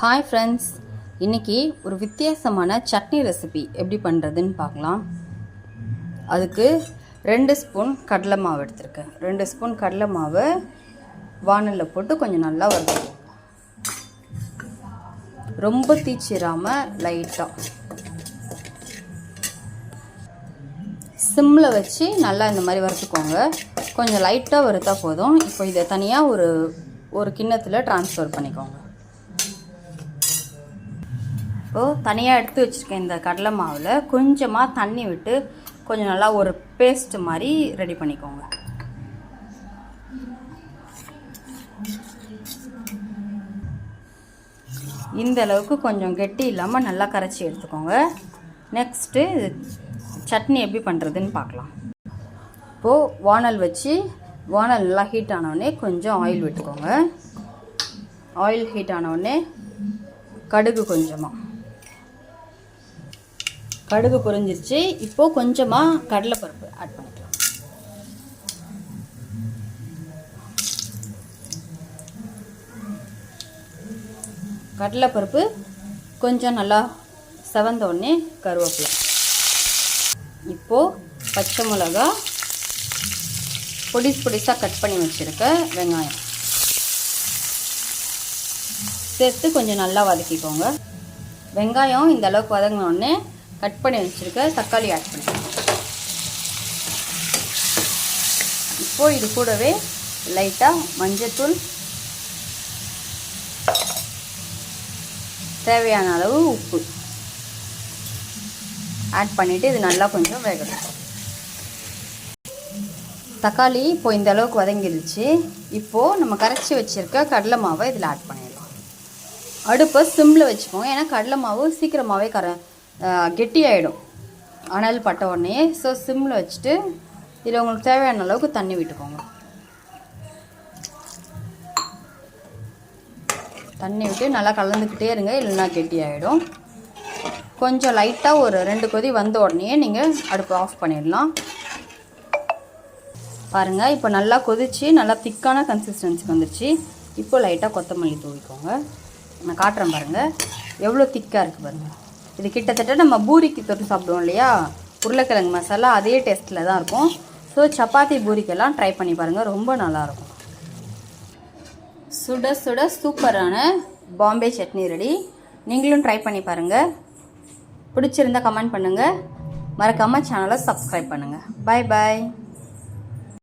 Hi friends இன்றைக்கி ஒரு வித்தியாசமான சட்னி ரெசிபி எப்படி பண்ணுறதுன்னு பார்க்கலாம். அதுக்கு ரெண்டு ஸ்பூன் கடலை மாவு எடுத்திருக்கேன். ரெண்டு ஸ்பூன் கடலை மாவை வானலில் போட்டு கொஞ்சம் நல்லா வறுத்துக்கோங்க ரொம்ப தீச்சிடாமல் லைட்டாக சிம்மில் வச்சு நல்லா இந்த மாதிரி வறுத்துக்கோங்க. கொஞ்சம் லைட்டாக வறுத்தா போதும். இப்போ இதை தனியாக ஒரு ஒரு கிண்ணத்தில் ட்ரான்ஸ்ஃபர் பண்ணிக்கோங்க. இப்போது தனியாக எடுத்து வச்சுருக்கேன் இந்த கடலை மாவில். கொஞ்சமாக தண்ணி விட்டு கொஞ்சம் நல்லா ஒரு பேஸ்ட்டு மாதிரி ரெடி பண்ணிக்கோங்க. இந்த அளவுக்கு கொஞ்சம் கெட்டி இல்லாமல் நல்லா கரைச்சி எடுத்துக்கோங்க. நெக்ஸ்ட்டு சட்னி எப்படி பண்ணுறதுன்னு பார்க்கலாம். இப்போது வானல் வச்சு வானல் நல்லா ஹீட் ஆனவுடனே கொஞ்சம் ஆயில் விட்டுக்கோங்க. ஆயில் ஹீட் ஆனவுடனே கடுகு கொஞ்சமாக கடுகு பொரிஞ்சிருச்சு. இப்போது கொஞ்சமாக கடலைப்பருப்பு ஆட் பண்ணிக்கலாம். கடலைப்பருப்பு கொஞ்சம் நல்லா செவந்த உடனே கருவேப்பிலை. இப்போது பச்சை மிளகா பொடிஸ் பொடிசாக கட் பண்ணி வச்சுருக்க வெங்காயம். சேர்த்து கொஞ்சம் நல்லா வதக்கிக்கோங்க. வெங்காயம் இந்த அளவுக்கு வதங்கினோடனே கட் பண்ணி வச்சுருக்க தக்காளி ஆட் பண்ணிக்கலாம் இப்போது இது கூடவே லைட்டாக மஞ்சத்தூள் தேவையான அளவு உப்பு. ஆட் பண்ணிவிட்டு இது நல்லா கொஞ்சம் வேகணும் தக்காளி இப்போ இந்த அளவுக்கு வதங்கிருச்சு. இப்போது நம்ம கரைச்சி வச்சுருக்க கடலை மாவை இதில் ஆட் பண்ணிடலாம். அடுப்பை சிம்மில் வச்சுக்கோங்க. ஏன்னா கடலை மாவு சீக்கிரமாகவே கரை கெட்டியாயிடும். அனல் பட்ட உடனே ஸோ சிம்மில் வச்சுட்டு இதில் உங்களுக்கு தேவையான அளவுக்கு தண்ணி விட்டுக்கோங்க. தண்ணி விட்டு நல்லா கலந்துக்கிட்டே இருங்க இல்லைன்னா கெட்டியாயிடும். கொஞ்சம் லைட்டாக ஒரு ரெண்டு கொதி வந்த உடனே நீங்கள் அடுப்பு ஆஃப் பண்ணிடலாம். பாருங்கள் இப்போ நல்லா கொதிச்சு நல்லா திக்கான கன்சிஸ்டன்சிக்கு வந்துருச்சு. இப்போ லைட்டாக கொத்தமல்லி தூவிக்கோங்க. நான் காட்டுறேன் பாருங்கள் எவ்வளோ திக்காக இருக்குது பாருங்கள் இது கிட்டத்தட்ட நம்ம பூரிக்கு தொட்டு சாப்பிடுவோம் இல்லையா? உருளைக்கிழங்கு மசாலா அதே டேஸ்ட்டில் தான் இருக்கும். ஸோ சப்பாத்தி பூரிக்கெல்லாம் ட்ரை பண்ணி பாருங்கள் ரொம்ப நல்லாயிருக்கும் சுட சுட சூப்பரான பாம்பே சட்னி ரெடி. நீங்களும் ட்ரை பண்ணி பாருங்கள் பிடிச்சிருந்தா கமெண்ட் பண்ணுங்கள் மறக்காமல் சேனலை சப்ஸ்கிரைப் பண்ணுங்கள் பாய் பாய்